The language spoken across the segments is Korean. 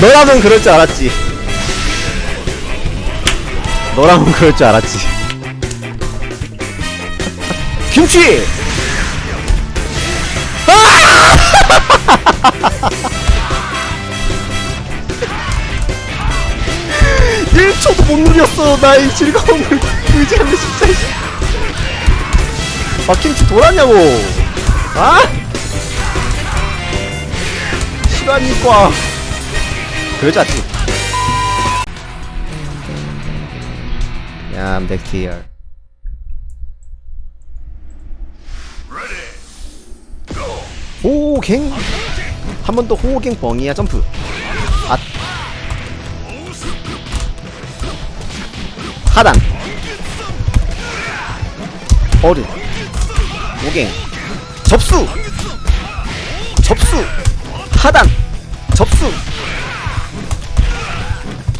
너라면 그럴 줄 알았지. 너라면 그럴 줄 알았지. 김치! 아! 1초도 못 누렸어, 나의 즐거움을. 의지하는 진짜. 아, 김치 돌았냐고. 아? 시간이과. 그러지 않지. Yeah, I'm back here. 호갱? 한 번 더 호갱 뻥이야 점프. 아 하단. 어른. 호갱. 접수. 접수. 하단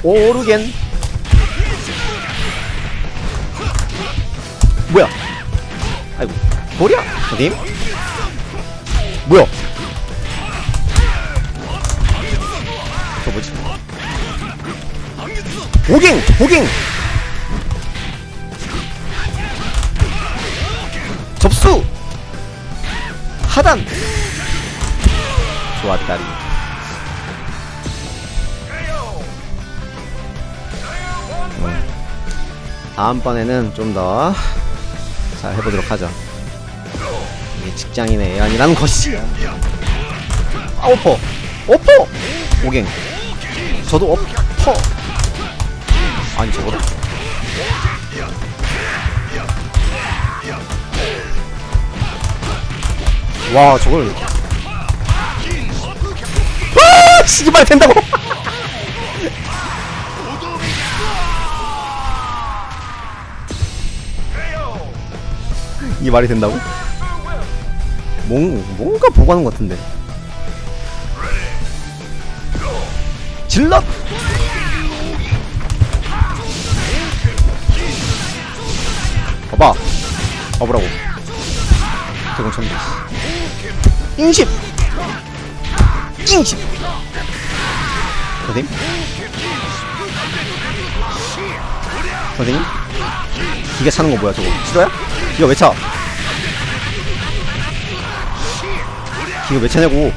오르겐. 뭐야? 아이고 도리야 선생님. 뭐야? 저 뭐지? 오갱 오갱 접수. 하단. 좋았다리 음. 다음번에는 좀 더 잘 해보도록 하죠. 이게 직장인의 애환이라는 것이. 아 오퍼. 오퍼! 오갱. 저도 오퍼. 아니 저거다? 와 저걸. 아 씨발 된다고 이 말이 된다고? 뭔, 뭔가 보고 하는 것 같은데. 질럿! 봐봐. 봐보라고. 대공 천비. 인십! 인십! 선생님? 선생님? 기가 차는 거 뭐야 저거? 싫어야? 기가 왜 차? 기가 왜 차냐고?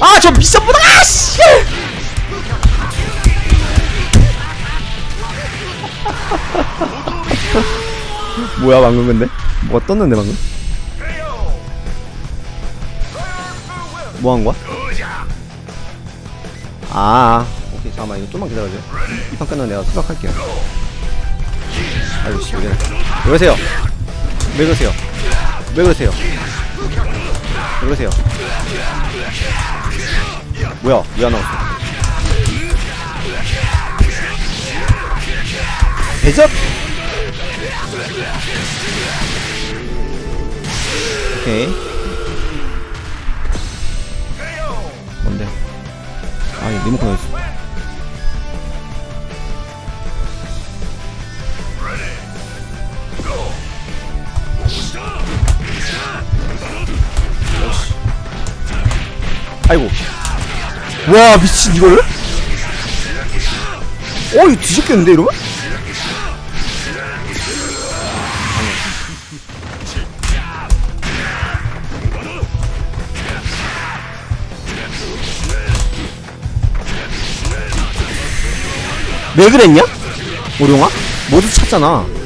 아, 저 미션보다 아, 씨! 뭐야 방금 근데? 뭐가 떴는데 방금? 뭐 한 거야? 아, 오케이 잠깐만 이거 좀만 기다려줘. 이 판 끝나면 내가 수락할게요. 아유 씨, 왜, 그러세요? 왜 그러세요? 왜 그러세요? 왜 그러세요? 뭐야? 왜 안 나왔어? 대접! 오케이. 뭔데? 아, 이 리모컨 어디 있어? 아이고. 와, 미친, 이걸? 어, 이거 뒤집겠는데, 이러면? 왜 그랬냐? 오룡아? 모두 찼잖아.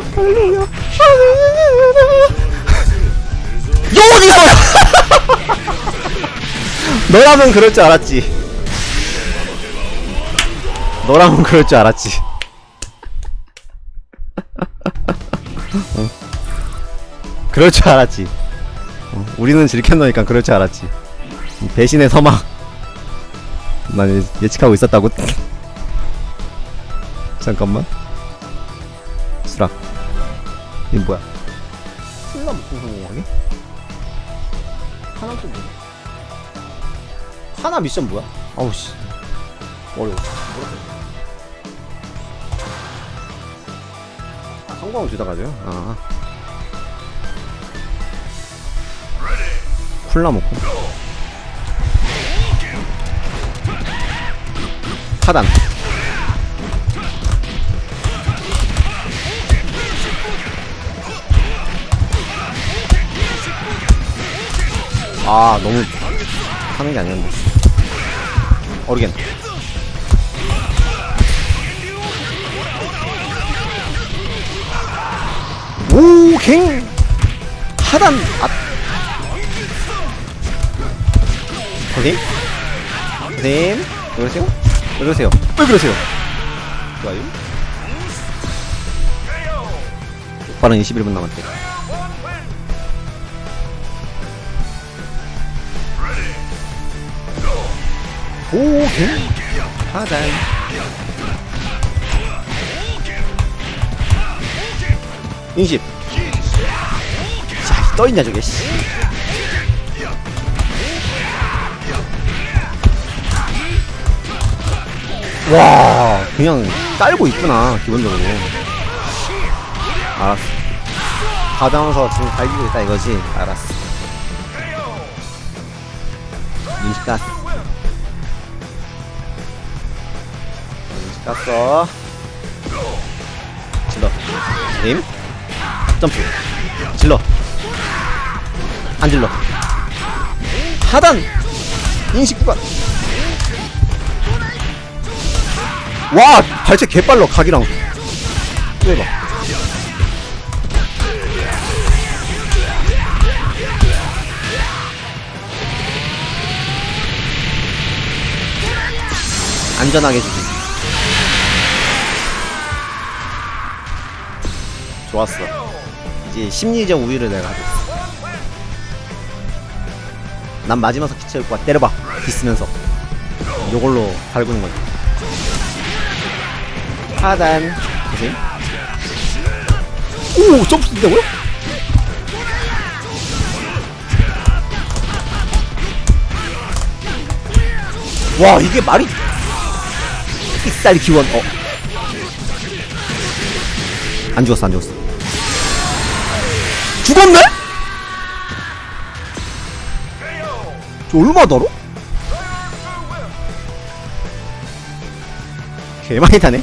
뭐야? 너라면 그럴 줄 알았지. 너라면 그럴 줄 알았지. 어. 그럴 줄 알았지. 어, 우리는 질켰노니까 그럴 줄 알았지. 이 배신의 서막. 난 예- 예측하고 있었다고. 잠깐만. 수락. 이 뭐야? 슬라 무슨 성공하게? 하나 또 뭐야? 하나 미션 뭐야? 아우 씨 어려워. 아, 성공을 주다 가죠. 아. 콜라 먹고. 차단. 아 너무 하는 게 아니었네. 어리겐. 오갱 하단 아 선생님 선생님 왜 그러세요? 왜 그러세요? 왜 그러세요? 좋아요 오빠는 21분 남았대 오갱 하단. 인십. 자 떠있냐 저게 씨. 와 그냥 깔고 있구나 기본적으로. 알았어. 가자면서 지금 갈기고 있다 이거지? 알았어. 인식 깠어 깠어. 질러. 님 점프. 질러. 안 질러. 하단. 인식 구간. 와 발색 개빨라 각이랑. 또 해봐. 안전하게 주지 좋았어. 이제 심리적 우위를 내가 가졌어. 난 마지막 석기 채울 거야. 때려봐. 비쓰면서. 요걸로 갈구는 거지. 하단. 보세요 오 점프 된다고요? 와 이게 말이 익살 기원. 어. 안 죽었어 안 죽었어 죽었네? 저 얼마 달어? 개 많이 타네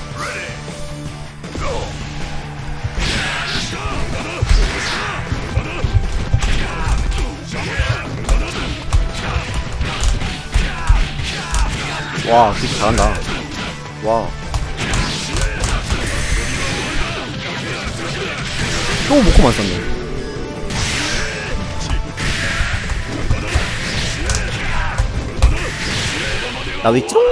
와 진짜 잘한다 와또 먹고만 썼네 나도 있지롱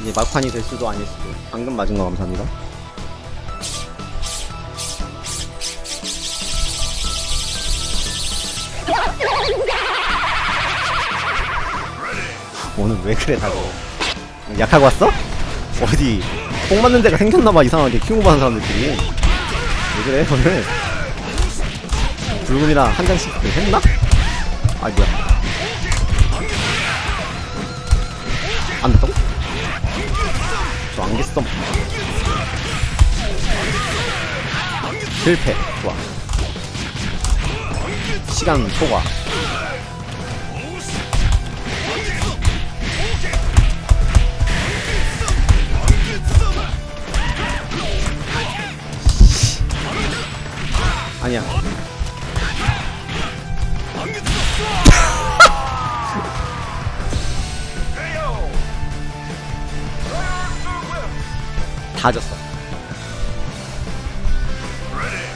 이제 막판이 될 수도 아닐 수도 방금 맞은 거 감사합니다. 오늘 왜 그래 다고 약하고 왔어? 어디 뽕 맞는 데가 생겼나봐 이상하게 킹오브 하는 사람들끼리. 왜 그래 오늘 붉음이랑 한 장씩 했나? 아 뭐야 안 됐다고? 저 안겠어. 실패. 좋아. 시간 초과 아니야. 다 졌어.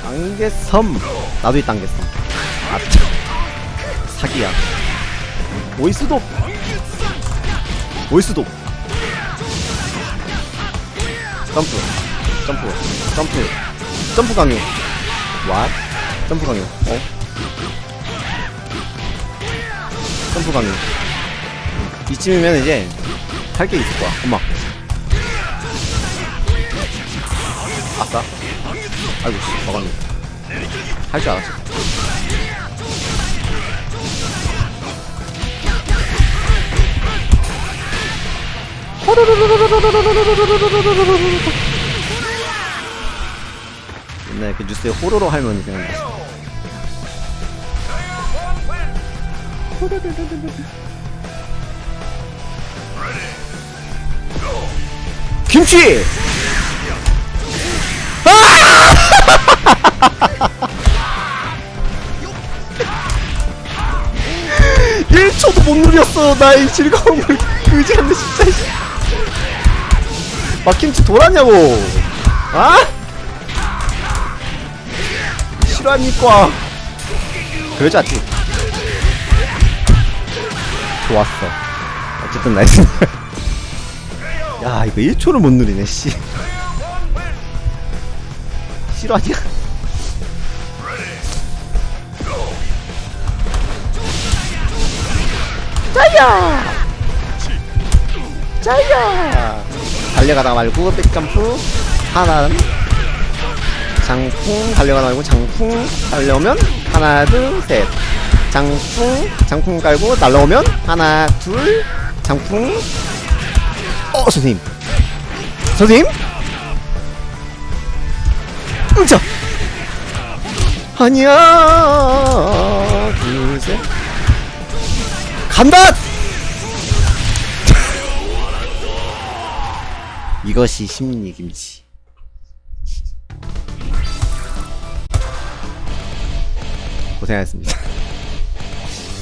안개섬 나도 있다 안개섬 아차 사기야. 오이스도. 오이스도. 점프. 점프. 점프. 점프 강요. 왓 점프 강요 어 점프 강요 이쯤이면 이제 할 게 있을 거야. 엄마. 아싸. 아이고, 씨, 먹었네. 할 줄 알았어. 옛날에 그 뉴스에 호로로 할머니 생각나. 김치! 아! 1초도 못 누렸어, 나의 즐거움을. 의지한데, 진짜. 씨. 막 김치 돌았냐고! 아? 실화니까. 그러지 않지. 좋았어. 어쨌든 나이스. 야, 이거 1초를 못 누리네, 씨. 실화냐? 짜야! 짜야! 달려가다 말고 백점프 하나는 장풍 달려가다 말고 장풍 달려오면 하나 둘셋 장풍 장풍 깔고 날라오면 하나 둘 장풍. 어 선생님. 선생님? 응자. 아니야. 둘셋. 간다! 이것이 심리 김치. 고생하셨습니다